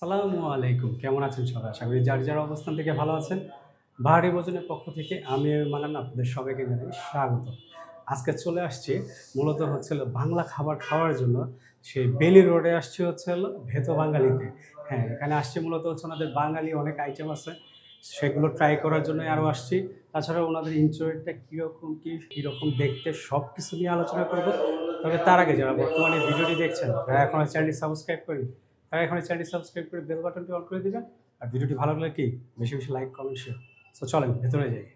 সালামু আলাইকুম। কেমন আছেন সবাই? আশা করি যার যার অবস্থান থেকে ভালো আছেন। বাহারি ভোজনের পক্ষ থেকে আমি মানান আপনাদের সবাইকে জানাই স্বাগত। আজকে চলে আসছি, মূলত হচ্ছে বাংলা খাবার খাওয়ার জন্য। সেই বেলি রোডে আসছি হচ্ছে ভেতো বাঙালিতে। হ্যাঁ এখানে আসছি মূলত হচ্ছে ওনাদের বাঙালি অনেক আইটেম আছে। সেগুলো ট্রাই করার জন্যই আরও আসছি। তাছাড়া ওনাদের ইন্টারনেটটা কীরকম, কী, কীরকম দেখতে সব কিছু নিয়ে আলোচনা করব। তবে তার আগে যারা বর্তমানে ভিডিওটি দেখছেন, যারা এখন চ্যানেলটি সাবস্ক্রাইব করি তারা এখন চ্যানেলটি সাবস্ক্রাইব করে বেল বাটনটি অন করে দিবেন। আর ভিডিওটি ভালো লাগলে কি? বেশি বেশি লাইক কমেন্ট শেয়ার সো চলেন, ভেতরে যাই।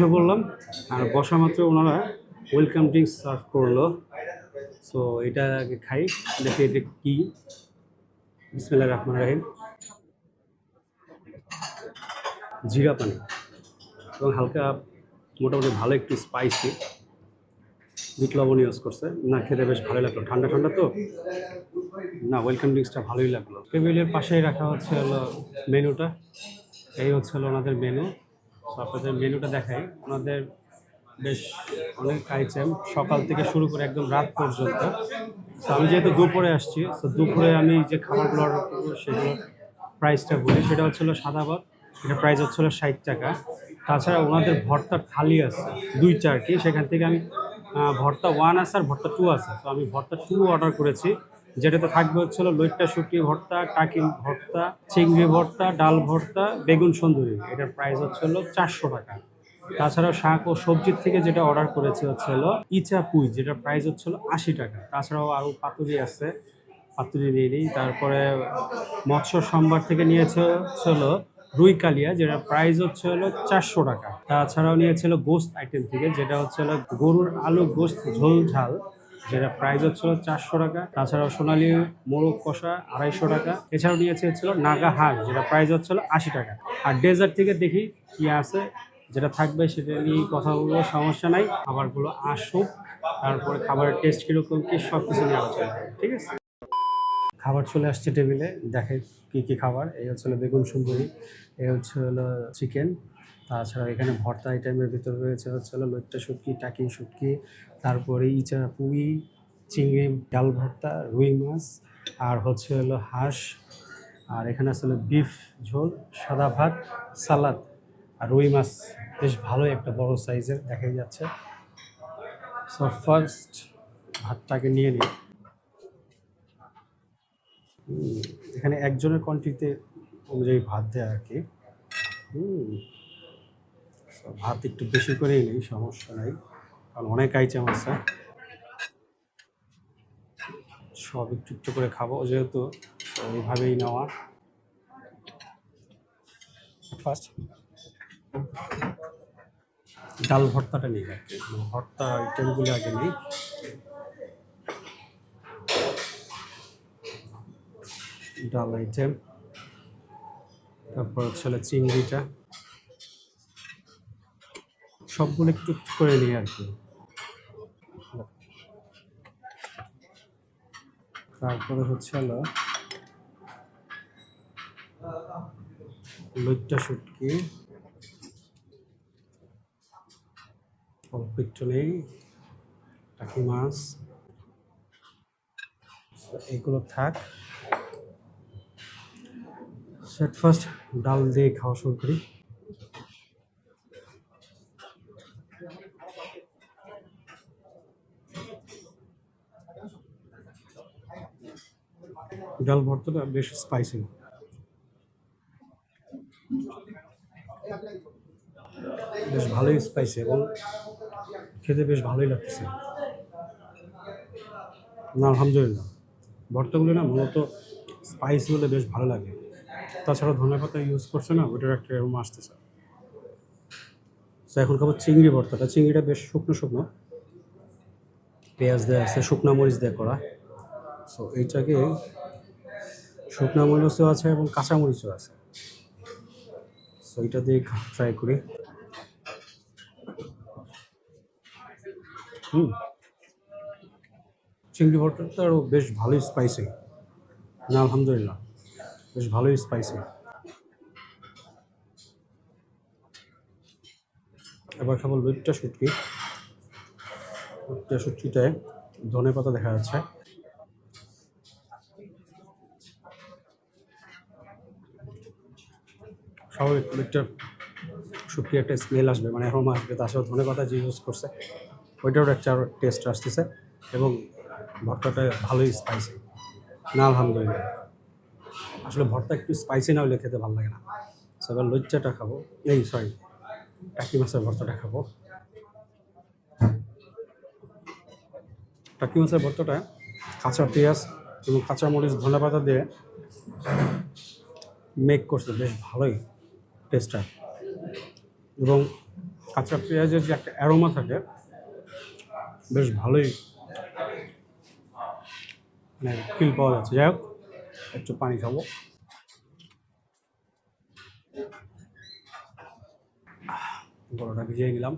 বসে পড়লাম, আর বসা মাত্র ওনারা ওয়েলকাম ড্রিঙ্কস সার্ভ করল। সো এটা আগে খাই, দেখি এটা কি। বিসমিল্লাহ রহমান রাহিম। জিরা পানি, এবং হালকা মোটামুটি ভালো একটু স্পাইসি বিট লবণ ইউজ করছে। না খেতে বেশ ভালোই লাগল। ঠান্ডা ঠান্ডা তো? না ওয়েলকাম ড্রিঙ্কসটা ভালোই লাগল। টেবিলের পাশেই রাখা হচ্ছে হলো মেনুটা এই হচ্ছে হলো ওনাদের মেনু আপনাদের মেনুটা দেখাই। ওনাদের বেশ অনেক আইটেম সকাল থেকে শুরু করে একদম রাত পর্যন্ত। তো আমি যেহেতু দুপুরে আসছি তো দুপুরে আমি যে খাবারগুলো অর্ডার করব সেগুলোর প্রাইসটা বলি। সেটা হচ্ছিল সাদা ভাত, এটা প্রাইস হচ্ছিল ষাট টাকা। তাছাড়া ওনাদের ভর্তার থালি আছে দুইটা আর কি সেখান থেকে আমি ভর্তা ওয়ান আছে আর ভর্তা টু আছে। তো আমি ভর্তা টু অর্ডার করেছি। যেটাতে থাকবে হচ্ছিল লইট্টা, শুটকি ভর্তা টাকি ভর্তা, চিংড়ি ভর্তা, ডাল ভর্তা, বেগুন, সুন্দরী। এটার প্রাইস হচ্ছে হলো চারশো টাকা। তাছাড়াও শাক ও সবজির থেকে যেটা অর্ডার করেছি হচ্ছে হলো ইচা পুই, যেটার প্রাইস হচ্ছে হলো আশি টাকা। তাছাড়াও আরও পাতুরি আছে, পাতুরি নিই তারপরে মৎস্য সম্ভার থেকে নিয়েছে হচ্ছে হলো রুই কালিয়া, যেটার প্রাইস হচ্ছে হলো চারশো টাকা। তাছাড়াও নিয়েছিল গোস্ত আইটেম থেকে, যেটা হচ্ছে হলো গরুর আলু গোস্ত, ঝোল, ঝাল। যেটা প্রাইস হচ্ছিল চারশো টাকা। তাছাড়াও সোনালি মোরগ কষা আড়াইশো টাকা। এছাড়াও নিয়েছে হচ্ছিল নাগা হাঁস, যেটা প্রাইস হচ্ছিল আশি টাকা। আর ডেজার্ট থেকে দেখি কি আছে, যেটা থাকবে সেটা নিয়ে কথা বলব, সমস্যা নাই। খাবারগুলো আসুক, তারপরে খাবারের টেস্ট কীরকম, কি সব কিছু নিয়ে আলোচনা ঠিক আছে? খাবার চলে আসছে টেবিলে দেখে কি কি খাবার। এই হচ্ছে বেগুন সুন্দরী, এই হচ্ছে হলো চিকেন তাছাড়া এখানে ভর্তা আইটেমের ভিতরে রয়েছে হচ্ছে হলো লইট্টা শুটকি, টাকি শুটকি, তারপরে ইচা পুই চিংড়ি, ডাল ভর্তা, রুই মাছ, আর হচ্ছে হলো হাঁস, আর এখানে আছে হলো বিফ ঝোল, সাদা ভাত, সালাদ, আর রুই মাছ বেশ ভালো একটা বড় সাইজের দেখাই যাচ্ছে। সো ফার্স্ট ভাতটাকে নিয়ে নিই। এখানে একজনের কোয়ান্টিটিতে অনুযায়ী ভাত দেয় আর কি। হুম ভাত একটু বেশি করেই নেই, সমস্যা নাই। কারণ অনেক আইটেম আছে। সব একটু একটু করে খাব যেহেতু এইভাবেই নেওয়া। ফার্স্ট ডাল ভর্তাটা নিই আর কি ভর্তা আইটেমগুলো আগে নিই। ডাল আইটেম, তারপর হচ্ছে চিংড়িটা। সবগুলো একটু করে নিই আর কি। তারপরে হচ্ছে হলো লইট্টা শুটকি। অল্প একটু নেই, টাকি মাছ। এগুলো থাক। সেট ফার্স্ট ডাল দিয়ে খাওয়া শুরু করি। ডাল ভর্তাটা বেশ স্পাইসি বেশ ভালোই স্পাইসি এবং খেতে বেশ ভালোই লাগতেছে। না, আলহামদুলিল্লাহ। ভর্তাগুলো না মূলত স্পাইসি হলে বেশ ভালো লাগে। তাছাড়া ধনে পাতা ইউজ করছে না ওইটার একটা এরকম আসতেছে। তো এখন খাব চিংড়ি ভর্তাটা। চিংড়িটা বেশ শুকনো শুকনো। পেঁয়াজ দেওয়া আছে, শুকনো মরিচ দিয়ে করা। সো এইটাকে শুকনো মরিচও আছে এবং কাঁচা মরিচও আছে। সো এটা দিয়ে ট্রাই করি। হুম। চিংড়ি ভর্তাটাও বেশ ভালোই স্পাইসি না, আলহামদুলিল্লাহ, বেশ ভালোই স্পাইসি এবার খাব লুটটা শুটকি। লুটটা শুটকিটায় ধনে পাতা দেখা যাচ্ছে। স্বাভাবিক লুটটার শুটকি একটা স্মেল আসবে মানে অ্যারোমা আসবে, তার সাথে ধনে পাতা যে ইউজ করছে, ওইটারও একটা টেস্ট আসতেছে এবং ভর্তাটা ভালোই স্পাইসি না, আলহামদুলিল্লাহ। আসলে ভর্তা একটু স্পাইসি না হলে খেতে ভালো লাগে না। এবার লজ্জাটা খাব। এই সরি টাকি মাছের ভর্তাটা খাব। টাকি মাছের ভর্তাটা কাঁচা পেঁয়াজ এবং কাঁচা মরিচ ধনে পাতা দিয়ে মেক করছে, বেশ ভালোই। টেস্টটা। এবং কাঁচা পেঁয়াজের যে একটা অ্যারোমা থাকে, বেশ ভালোই মানে ফিল পাওয়া যাচ্ছে। যাই হোক, একটু পানি খাব। গরুটা ভিজিয়ে নিলাম।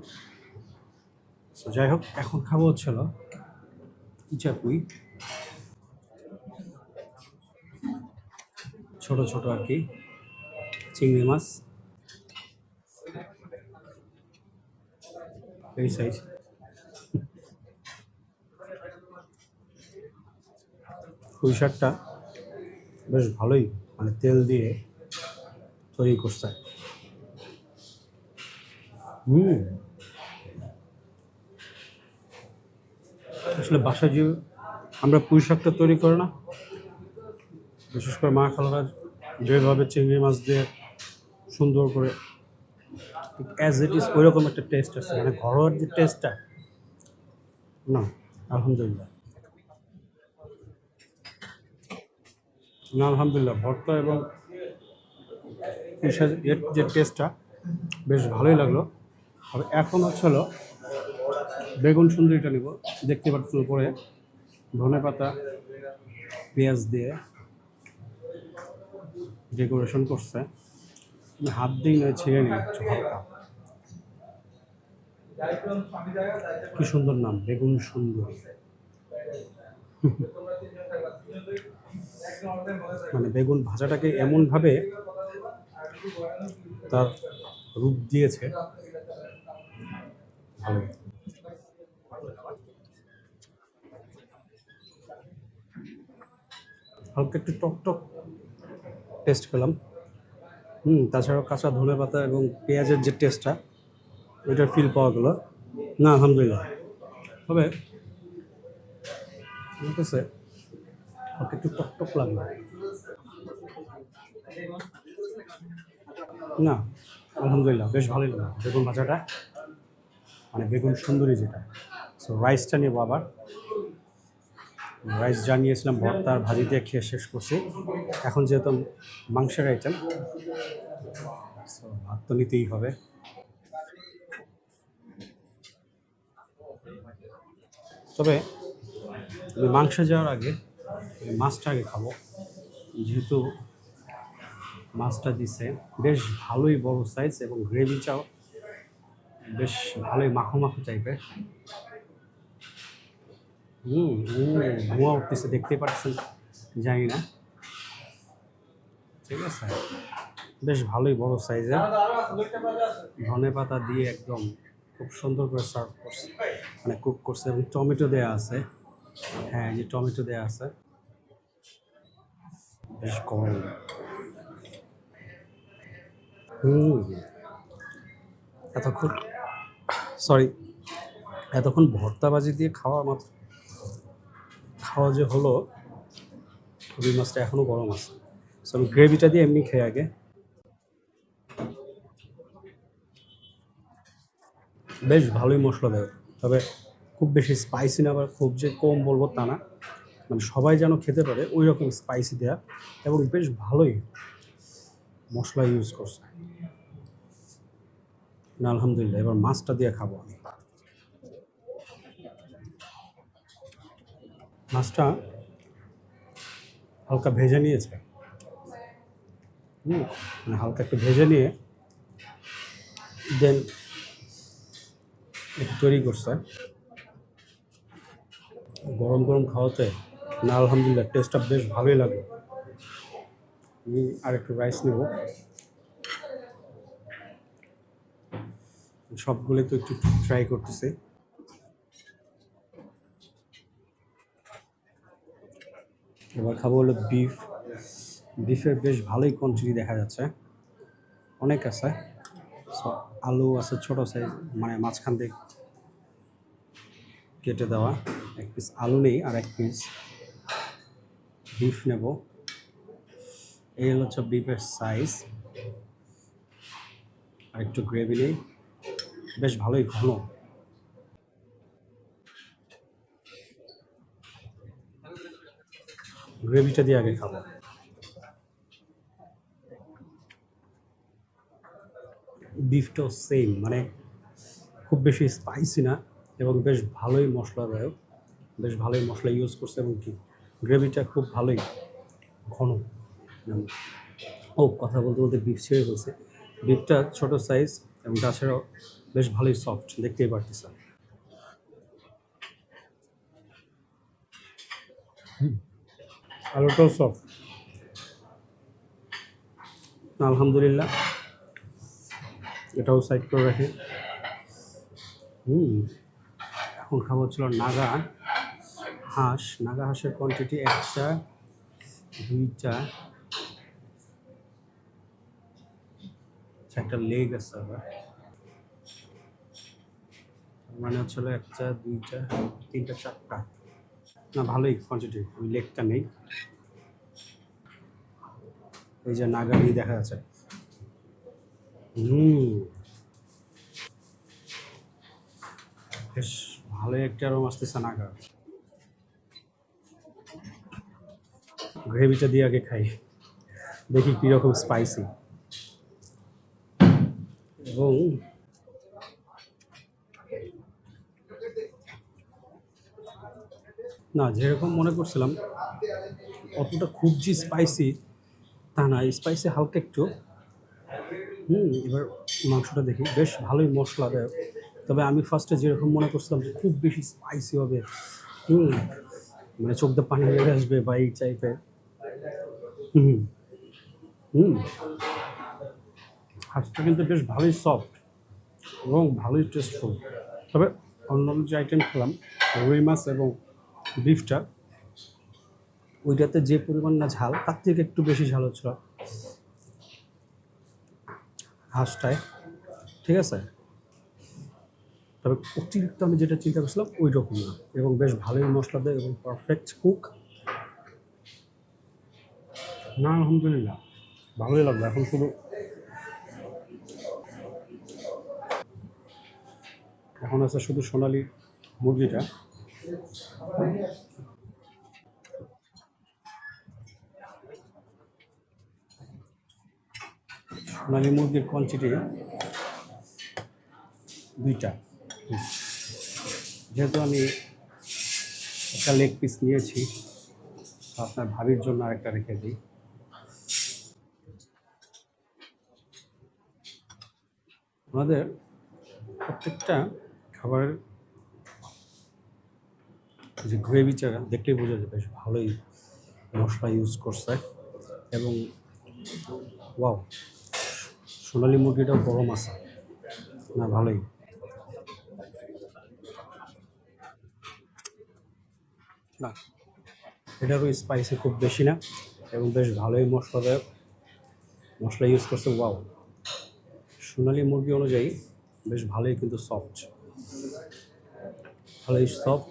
তো যাই হোক, এখন খাব হচ্ছিল ইচাকুই ছোট ছোট আর কি, চিংড়ি মাছ। এই সাইজ পুঁই শাকটা বেশ ভালোই মানে তেল দিয়ে তৈরি করছে। হুম। আসলে বাসায় যে আমরা পুঁই শাকটা তৈরি করে না, বিশেষ করে মা খালারা যেভাবে চিংড়ি মাছ দিয়ে সুন্দর করে অ্যাজ ইট ইজ ওইরকম একটা টেস্ট আছে। মানে ঘরোয়ার যে টেস্টটা না, আলহামদুলিল্লাহ। না, আলহামদুলিল্লাহ, ভর্তা এবং এর যে টেস্টটা বেশ ভালোই লাগল। আর এখন হচ্ছে হলো, বেগুন সুন্দরীটা নিব। দেখতে পাচ্ছেন উপরে, ধনে পাতা, পেঁয়াজ দিয়ে ডেকোরেশন করছে। আমি হাত দিয়ে নয় ছিঁড়ে নিই হালকা? কি সুন্দর নাম, বেগুন সুন্দর। মানে বেগুন ভাজাটাকে এমনভাবে তার রূপ দিয়েছে। ভালো। হালকা একটু টক টক টেস্ট পেলাম। হুম, তাছাড়াও কাঁচা ধনে পাতা এবং পেঁয়াজের যে টেস্টটা ওইটার ফিল পাওয়া গেল। না, আলহামদুলিল্লাহ। তবে ঠিক আছে হালকা একটু টক টক লাগল। না, আলহামদুলিল্লাহ, বেশ ভালোই লাগল। বেগুন ভাজাটা মানে বেগুন সুন্দরী যেটা। সো রাইসটা নেব আবার। রাইস জানিয়েছিলাম ভর্তা আর ভাজি দিয়ে খেয়ে শেষ করছি। এখন যেহেতু মাংসের আইটেম ভাত তো নিতেই হবে। তবে মাংসে যাওয়ার আগে মাছটা আগে খাব। যেহেতু মাছটা দিছে, বেশ ভালোই বড় সাইজ এবং গ্রেভিটাও বেশ ভালোই মাখো মাখো টাইপের হুম ধোঁয়া উঠতেছে দেখতে পাচ্ছেন জানি না। ঠিক আছে। বেশ ভালোই বড় সাইজের ধনে পাতা দিয়ে একদম খুব সুন্দর করে সার্ভ করছে। মানে কুক করছে এবং টমেটো দেয়া আছে। হ্যাঁ যে টমেটো দেয়া আছে। বেশ গরম। হুম। এতক্ষণ সরি এতক্ষণ ভর্তাবাজি দিয়ে খাওয়া মাত্র। খাওয়া যে হলো, রুই মাছটা এখনও গরম আছে। আমি গ্রেভিটা দিয়ে এমনি খেয়ে আগে। বেশ ভালোই মশলা দেয়। তবে খুব বেশি স্পাইসি না আবার খুব যে কম বলব তা না। মানে সবাই যেন খেতে পারে, ওই রকম স্পাইসি দেয়া। এবং বেশ ভালোই মশলা ইউজ করছে। না, আলহামদুলিল্লাহ, এবার মাছটা দিয়ে খাব আমি। মাছটা হালকা ভেজে নিয়েছে। হুম মানে হালকা একটু ভেজে নিয়ে দেন একটু তৈরি করছে। গরম গরম খাওয়াতে না, আলহামদুলিল্লাহ টেস্টটা বেশ ভালোই লাগে। আমি আর একটু রাইস নেব। সবগুলোই তো একটু ট্রাই করতেছি। এবার খাব হলো বিফ বিফের বেশ ভালোই কোয়ান্টিটি দেখা যাচ্ছে। অনেক আছে। So, আলু আছে ছোট সাইজ মানে মাঝখান থেকে কেটে দেওয়া। এক পিস আলু নেই আর এক পিস বিফ নেব। এই হলো হচ্ছে বিফের সাইজ আর একটু গ্রেভি নেই। বেশ ভালোই ঘন। গ্রেভিটা দিয়ে আগে খাব। বিফটাও সেম মানে খুব বেশি স্পাইসি না এবং বেশ ভালোই মশলাদায়ক। বেশ ভালোই মশলা ইউজ করছে এবং কি, গ্রেভিটা খুব ভালোই ঘন। ও, কথা বলতে বলতে বিফ ছেড়ে বলছে বিফটা ছোট সাইজ এবং তাছাড়াও বেশ ভালোই সফট দেখতেই পারতেছে আলুটাও সফট আলহামদুলিল্লাহ। এটাও সাইড করে রাখি। হুম, এখন খাব হচ্ছিল নাগা হাঁস। নাগা হাঁসের কোয়ান্টিটি একটা, দুইটা। চারটা লেগ আছে আবার। মানে হচ্ছিল একটা, দুইটা, তিনটা, চারটা। না, ভালোই কোয়ান্টিটি ওই লেগটা নেই। এই যে নাগাড়ি দেখা যাচ্ছে। হুম। বেশ ভালোই একটা আরম আসতেছে নাগা। গ্রেভিটা দিয়ে আগে খাই। দেখি কীরকম স্পাইসি এবং না, যেরকম মনে করছিলাম, অতটা খুব যে স্পাইসি তা না স্পাইসি হালকা একটু। হুম, এবার মাংসটা দেখি। বেশ ভালোই মশলা দেয়। তবে আমি ফার্স্টে যেরকম মনে করছিলাম যে খুব বেশি স্পাইসি হবে, হুম মানে চোখ দিয়ে পানি লেগে আসবে বা এই টাইপের হুম হুম। হাঁসটা কিন্তু বেশ ভালোই সফট এবং ভালোই টেস্টফুল তবে অন্যান্য যে আইটেম খেলাম, রুই মাছ এবং বিফটা ওইটাতে যে পরিমাণ না ঝাল, তার থেকে একটু বেশি ঝাল হচ্ছিল হাঁসটায়। ঠিক আছে? তবে অতিরিক্ত আমি যেটা চিন্তা করছিলাম ওই রকম না। এবং বেশ ভালোই মশলা দেয় এবং পারফেক্ট কুক না, আলহামদুলিল্লাহ। ভালোই লাগল। এখন শুধু এখন আছে শুধু সোনালি মুরগিটা। সোনালি মুরগির কোয়ান্টিটি দুইটা। যেহেতু আমি একটা লেগ পিস নিয়েছি আপনার ভাবির জন্য আরেকটা রেখে দিই। আমাদের প্রত্যেকটা খাবারের যে গ্রেভিটা দেখলেই বোঝা যায় বেশ ভালোই মশলা ইউজ করছে এবং ওয়াও সোনালি মুরগিটাও গরম আছে। না, ভালোই। না, এটারও স্পাইসি খুব বেশি না এবং বেশ ভালোই মশলা দেয়। মশলা ইউজ করছে ওয়াও সোনালি মুরগি অনুযায়ী বেশ ভালোই কিন্তু সফট ভালোই সফট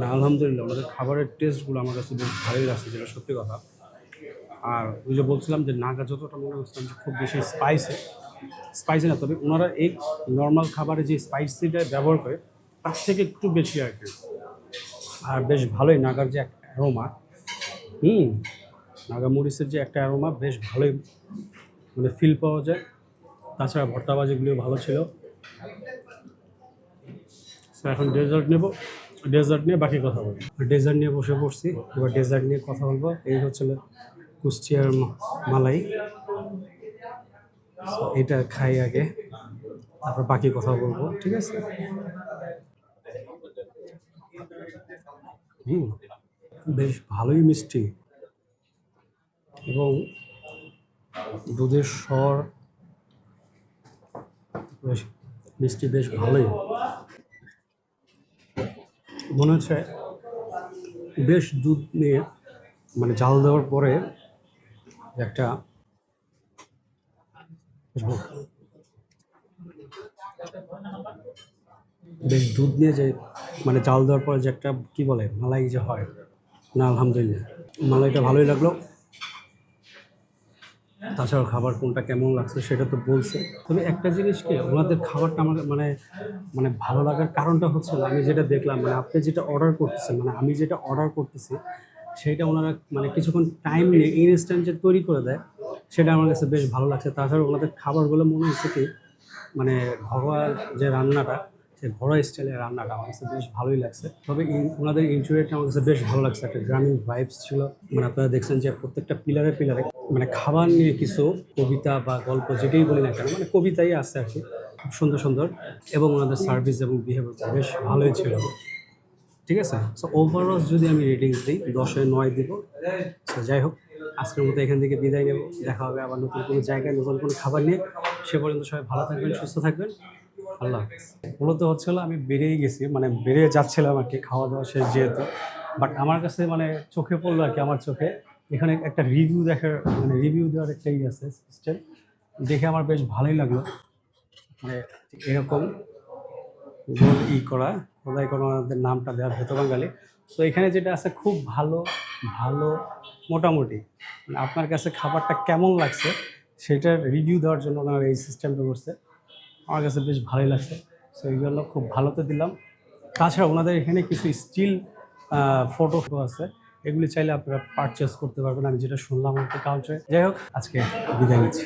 না আলহামদুলিল্লাহ, ওনাদের খাবারের টেস্টগুলো আমার কাছে বেশ ভালোই লাগছে, যেটা সত্যি কথা। আর ওই যে বলছিলাম যে নাগা যতটা মনে হচ্ছিলাম যে খুব বেশি স্পাইসি স্পাইসি না, তবে ওনারা এই নর্মাল খাবারে যে স্পাইসিটা ব্যবহার করে, তার থেকে একটু বেশি আর কি। আর বেশ ভালোই নাগার যে একটা অ্যারোমা হুম নাগা মরিচের যে একটা অ্যারোমা বেশ ভালোই মানে ফিল পাওয়া যায়। তাছাড়া ভর্তা ভাজিগুলিও ভালো ছিল। এখন ডেজার্ট নেব। ডেজার্ট নিয়ে বাকি কথা বলব ডেজার্ট নিয়ে বসে পড়ছি। এবার ডেজার্ট নিয়ে কথা বলব। এই হচ্ছে কুষ্টিয়ার মালাই। এটা খাই আগে। তারপর বাকি কথা বলব, ঠিক আছে? হুম। বেশ ভালোই মিষ্টি। এবং দুধের স্বর মিষ্টি, বেশ ভালোই। মনে হচ্ছে বেশ দুধ নিয়ে মানে জাল দেওয়ার পরে একটা বেশ দুধ নিয়ে যে মানে জাল দেওয়ার পরে যে একটা, কী বলে, মালাই যে হয়। না, আলহামদুলিল্লাহ। মালাইটা ভালোই লাগল। তাছাড়াও খাবার কোনটা কেমন লাগছে সেটা তো বলছে। তবে একটা জিনিস কি, ওনাদের খাবারটা আমার মানে মানে ভালো লাগার কারণটা হচ্ছে আমি যেটা দেখলাম মানে আপনি যেটা অর্ডার করতেছেন মানে আমি যেটা অর্ডার করতেছি সেটা ওনারা মানে কিছুক্ষণ টাইম নিয়ে ইনস্ট্যান্ট যে তৈরি করে দেয়, সেটা আমার কাছে বেশ ভালো লাগছে। তাছাড়া ওনাদের খাবারগুলো মনে হচ্ছে কি মানে ঘরোয়া যে রান্নাটা সেই ঘরোয়া স্টাইলের রান্নাটা আমার কাছে বেশ ভালোই লাগছে। তবে ওনাদের ইন্টেরিয়রটা আমার কাছে বেশ ভালো লাগছে, একটা গ্রামীণ ভাইবস ছিল। মানে আপনারা দেখছেন যে প্রত্যেকটা পিলারে পিলারে মানে খাবার নিয়ে কিছু কবিতা বা গল্প যেটাই বলি না কেন মানে কবিতাই আছে আর কি, খুব সুন্দর সুন্দর। এবং ওনাদের সার্ভিস এবং বিহেভিয়ার বেশ ভালোই ছিল। ঠিক আছে? সো ওভারঅল যদি আমি রেটিংস দিই, দশে নয় দিব। সো যাই হোক, আজকের মতো এখান থেকে বিদায় নেব। দেখা হবে আবার নতুন কোনো জায়গায়, নতুন কোনো খাবার নিয়ে। সে পর্যন্ত সবাই ভালো থাকবেন, সুস্থ থাকবেন। আল্লাহ মূলত হচ্ছিল আমি বেরিয়ে গেছি মানে বেরিয়ে যাচ্ছিলাম আর কি, খাওয়া দাওয়া শেষ যেহেতু। বাট আমার কাছে মানে চোখে পড়ল আর কি, আমার চোখে। এখানে একটা রিভিউ দেখার মানে রিভিউ দেওয়ার একটা ই আছে সিস্টেম দেখে আমার বেশ ভালোই লাগল। মানে এরকম গোল ই করা, খোদাই ওনাদের নামটা দেওয়া ভেত বাঙালি। তো এখানে যেটা আছে, খুব ভালো ভালো, মোটামুটি। মানে আপনার কাছে খাবারটা কেমন লাগছে, সেটার রিভিউ দেওয়ার জন্য ওনারা এই সিস্টেমটা করছে। আমার কাছে বেশ ভালোই লাগছে। সো এই জন্য খুব ভালোতে দিলাম। তাছাড়া ওনাদের এখানে কিছু স্টিল ফটো আছে। এগুলি চাইলে আপনারা পারচেস করতে পারবেন। আমি যেটা শুনলাম একটা কাউন্টারে যাই হোক, আজকে বিদায় নিচ্ছি।